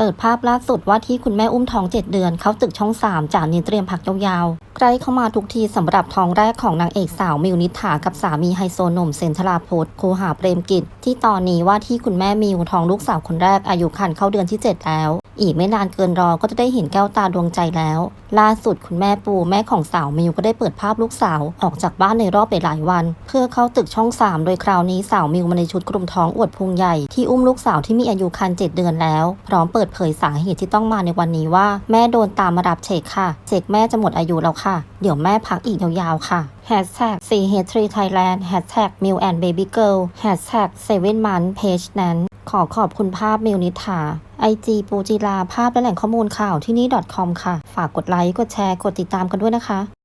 เปิดภาพล่าสุดว่าที่คุณแม่อุ้มท้อง 7 เดือน เข้าตึกช่อง 3จากนินเตรียมพักยาวๆใกล้เข้ามาทุกทีสำหรับท้องแรกของนางเอกสาวมิวนิษฐากับสามีไฮโซหนุ่มเซนทราพสโคูหาเปรมกิจ ที่ตอนนี้ว่าที่คุณแม่มิวท้องลูกสาวคนแรกอายุคันเข้าเดือนที่ 7 แล้ว อีกไม่นานเกินรอก็จะได้เห็นแก้วตาดวงใจแล้ว ล่าสุดคุณแม่ปูแม่ของสาวมิวก็ได้เปิดภาพลูกสาวออกจากบ้านในรอบหลายวัน เพื่อเข้าตึกช่อง 3 โดยคราวนี้สาวมิวมาในชุดกลุ่มท้องอวดพุงใหญ่ที่อุ้มลูกสาวที่มีอายุคัน7เดือนแล้ว พร้อมเปิดเผยสาเหตุที่ต้องมาในวันนี้ว่า แม่โดนตามมารับเช็คค่ะเช็คแม่จะหมดอายุแล้วค่ะ เดี๋ยวแม่พักอีกยาวๆค่ะ Hashtag CH3 Thailand Hashtag m i l and Baby Girl Hashtag 7 month page นั้น ขอขอบคุณภาพมิวนิธา IG ปูจีลาภาพและแหล่งข้อมูลข่าวที่นี่ .com ค่ะ ฝากกดไลค์ กดแชร์ กดติดตามกันด้วยนะคะ